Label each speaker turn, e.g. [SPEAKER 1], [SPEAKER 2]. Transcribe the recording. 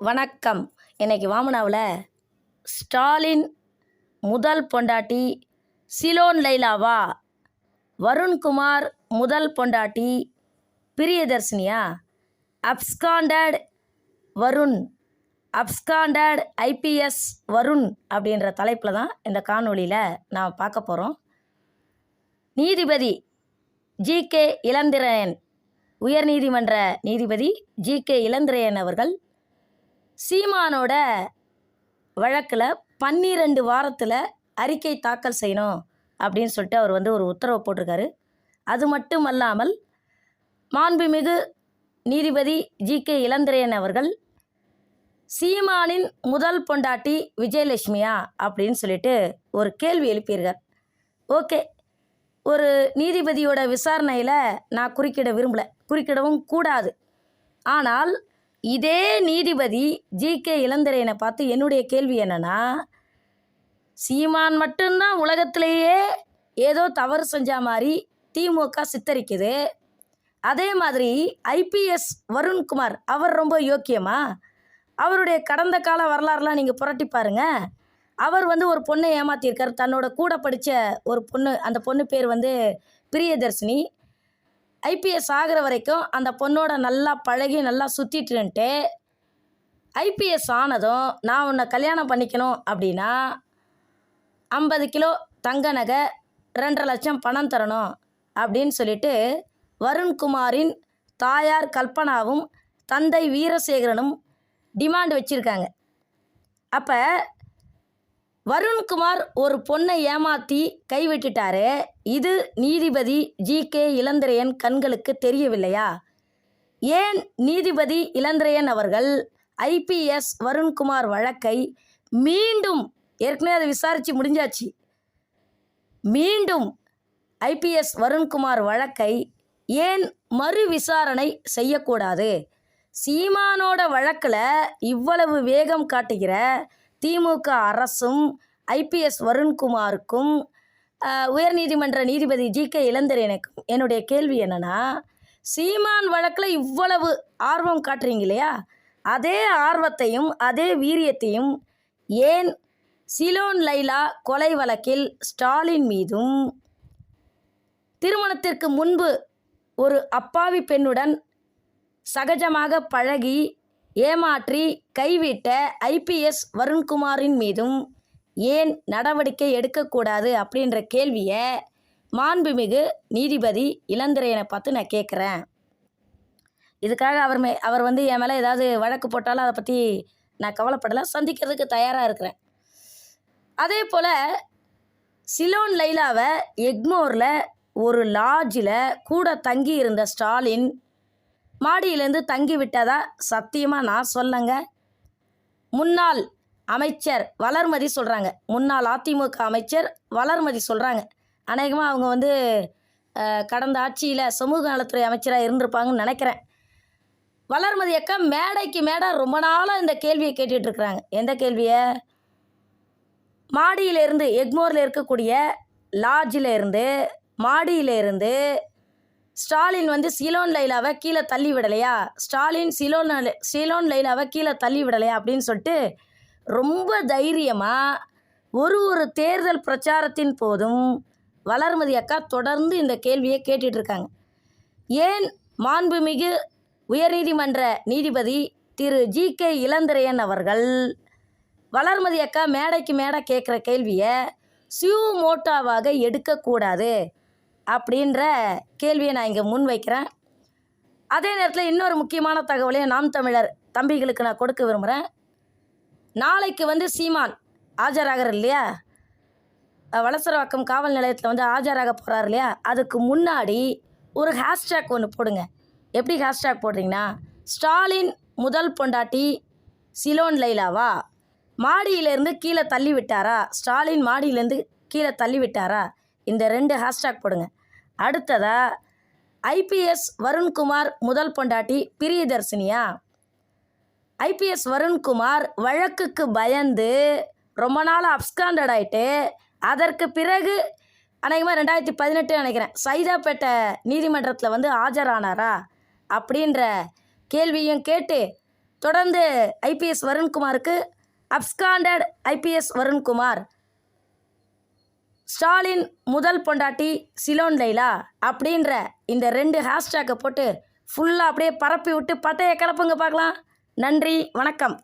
[SPEAKER 1] வணக்கம். இன்னைக்கு வாமனாவில் ஸ்டாலின் முதல் பொண்டாட்டி சிலோன் லைலாவா? வருண்குமார் முதல் பொண்டாட்டி பிரியதர்ஷினியா? Absconded Varun. Absconded IPS Varun அப்படின்ற தலைப்பில் தான் இந்த காணொளியில் நாம் பார்க்க போகிறோம் நீதிபதி ஜி கே இளந்திரன் உயர்நீதிமன்ற நீதிபதி ஜி கே இளந்திரையன் அவர்கள் சீமானோட வழக்கில் பன்னிரெண்டு வாரத்தில் அறிக்கை தாக்கல் செய்யணும் அப்படின்னு சொல்லிட்டு அவர் வந்து ஒரு உத்தரவு போட்டிருக்காரு. அது மட்டும் அல்லாமல் மாண்புமிகு நீதிபதி ஜி கே இளந்திரையன் அவர்கள் சீமானின் முதல் பொண்டாட்டி விஜயலட்சுமியா அப்படின்னு சொல்லிட்டு ஒரு கேள்வி எழுப்பியிருக்கார். ஓகே ஒரு நீதிபதியோட விசாரணையில் நான் குறுக்கிட விரும்பல குறுக்கிடவும் கூடாது. ஆனால் இதே நீதிபதி ஜி கே இளந்திரையனை பார்த்து என்னுடைய கேள்வி என்னன்னா சீமான் மட்டும்தான் உலகத்திலேயே ஏதோ தவறு செஞ்ச மாதிரி திமுக சித்தரிக்குது. அதே மாதிரி ஐபிஎஸ் வருண்குமார் அவர் ரொம்ப யோக்கியமா? அவருடைய கடந்த கால வரலாறுலாம் நீங்கள் புரட்டி பாருங்க. அவர் வந்து ஒரு பொண்ணை ஏமாத்தியிருக்காரு. தன்னோட கூட படித்த ஒரு பொண்ணு அந்த பொண்ணு பேர் வந்து பிரியதர்ஷினி. ஐபிஎஸ் ஆகிற வரைக்கும் அந்த பொண்ணோட நல்லா பழகி நல்லா சுற்றிட்டுன்ட்டு ஐபிஎஸ் ஆனதும் நான் உன்னை கல்யாணம் பண்ணிக்கணும் அப்படின்னா ஐம்பது கிலோ தங்க நகை ரெண்டரை லட்சம் பணம் தரணும் அப்படின்னு சொல்லிட்டு வருண்குமாரின் தாயார் கல்பனாவும் தந்தை வீரசேகரனும் டிமாண்ட் வச்சுருக்காங்க. அப்போ வருண்குமார் ஒரு பொண்ணை ஏமாற்றி கைவிட்டுட்டாரு இது நீதிபதி ஜி. கே. இளந்திரையன் கண்களுக்கு தெரியவில்லையா? ஏன் நீதிபதி இளந்திரையன் அவர்கள் ஐபிஎஸ் வருண்குமார் வழக்கை மீண்டும் ஏற்கனவே அதை விசாரித்து முடிஞ்சாச்சு. மீண்டும் ஐபிஎஸ் வருண்குமார் வழக்கை ஏன் மறு விசாரணை செய்யக்கூடாது? சீமானோட வழக்கில் இவ்வளவு வேகம் காட்டுகிற திமுக அரசும் ஐபிஎஸ் வருண்குமாருக்கும் உயர்நீதிமன்ற நீதிபதி ஜி கே இளந்திரையனுக்கும் என்னுடைய கேள்வி என்னென்னா சீமான் வழக்கில் இவ்வளவு ஆர்வம் காட்டுறீங்க இல்லையா? அதே ஆர்வத்தையும் அதே வீரியத்தையும் ஏன் சிலோன் லைலா கொலை வழக்கில் ஸ்டாலின் மீதும் திருமணத்திற்கு முன்பு ஒரு அப்பாவி பெண்ணுடன் சகஜமாக பழகி ஏமாற்றி கைவிட்ட ஐபிஎஸ் வருண்குமாரின் மீதும் ஏன் நடவடிக்கை எடுக்கக்கூடாது அப்படின்ற கேள்வியை மாண்புமிகு நீதிபதி இளந்திரையனை பார்த்து நான் கேட்குறேன். இதுக்காக அவர் மே அவர் வந்து என் மேலே ஏதாவது வழக்கு போட்டாலும் அதை பற்றி நான் கவலைப்படலை சந்திக்கிறதுக்கு தயாராக இருக்கிறேன். அதே போல் சிலோன் லைலாவை எக்மோரில் ஒரு லாட்ஜில் கூட தங்கி இருந்த ஸ்டாலின் மாடியிலேருந்து தங்கி விட்டதா சத்தியமாக நான் சொல்லங்க முன்னாள் அமைச்சர் வளர்மதி சொல்கிறாங்க முன்னாள் அதிமுக அமைச்சர் வளர்மதி சொல்கிறாங்க அநேகமாக அவங்க வந்து கடந்த ஆட்சியில் சமூக நலத்துறை அமைச்சராக இருந்திருப்பாங்கன்னு நினைக்கிறேன். வளர்மதி அக்கா மேடைக்கு மேடை ரொம்ப நாளாக இந்த கேள்வியை கேட்டுட்ருக்குறாங்க எந்த கேள்வியை? மாடியிலேருந்து எக்மோரில் இருக்கக்கூடிய லாட்ஜில் இருந்து மாடியில இருந்து ஸ்டாலின் வந்து சிலோன் லைலாவை கீழே தள்ளி விடலையா? ஸ்டாலின் சிலோன் சிலோன் லைலாவை கீழே தள்ளி விடலையா அப்படின்னு சொல்லிட்டு ரொம்ப தைரியமாக ஒரு ஒரு தேர்தல் பிரச்சாரத்தின் போதும் வளர்மதி அக்கா தொடர்ந்து இந்த கேள்வியை கேட்டுட்ருக்காங்க. ஏன் மாண்புமிகு உயர்நீதிமன்ற நீதிபதி திரு ஜி கே இளந்திரையன் அவர்கள் வளர்மதி அக்கா மேடைக்கு மேடை கேட்குற கேள்வியை சியூ மோட்டாவாக எடுக்கக்கூடாது அப்படின்ற கேள்வியை நான் இங்கே முன் வைக்கிறேன். அதே நேரத்தில் இன்னொரு முக்கியமான தகவலையும் நாம் தமிழர் தம்பிகளுக்கு நான் கொடுக்க விரும்புகிறேன் நாளைக்கு வந்து சீமான் ஆஜராகிறார் இல்லையா? வளசரவாக்கம் வலசரவாக்கம் காவல் நிலையத்தில் வந்து ஆஜராக போகிறார் இல்லையா? அதுக்கு முன்னாடி ஒரு ஹேஷ்டேக் ஒன்று போடுங்க. எப்படி ஹேஷ்டேக் போடுறீங்கன்னா ஸ்டாலின் முதல் பொண்டாட்டி சிலோன் லைலாவா? மாடியிலேருந்து கீழே தள்ளி விட்டாரா? ஸ்டாலின் மாடியிலேருந்து கீழே தள்ளி விட்டாரா? இந்த ரெண்டு ஹேஷ்டேக் போடுங்க. அடுத்ததாக ஐபிஎஸ் வருண்குமார் முதல் பொண்டாட்டி பிரியதர்ஷினியா ஐபிஎஸ் வருண்குமார் வழக்குக்கு பயந்து ரொம்ப நாள் அப்ஸ்காண்டட் ஆகிட்டு அதற்கு பிறகு அநேகமாக ரெண்டாயிரத்தி பதினெட்டு நினைக்கிறேன் சைதாப்பேட்டை நீதிமன்றத்தில் வந்து ஆஜரானாரா? அப்படின்ற கேள்வியும் கேட்டு தொடர்ந்து ஐபிஎஸ் வருண்குமாருக்கு அப்ஸ்காண்டட் ஐபிஎஸ் வருண்குமார் ஸ்டாலின் முதல் பொண்டாட்டி சிலோன் லைலா அப்படின்ற இந்த ரெண்டு ஹேஷ்டேக்கை போட்டு ஃபுல்லாக அப்படியே பரப்பி விட்டு பட்டையை கிளப்புங்க பார்க்கலாம். நன்றி வணக்கம்.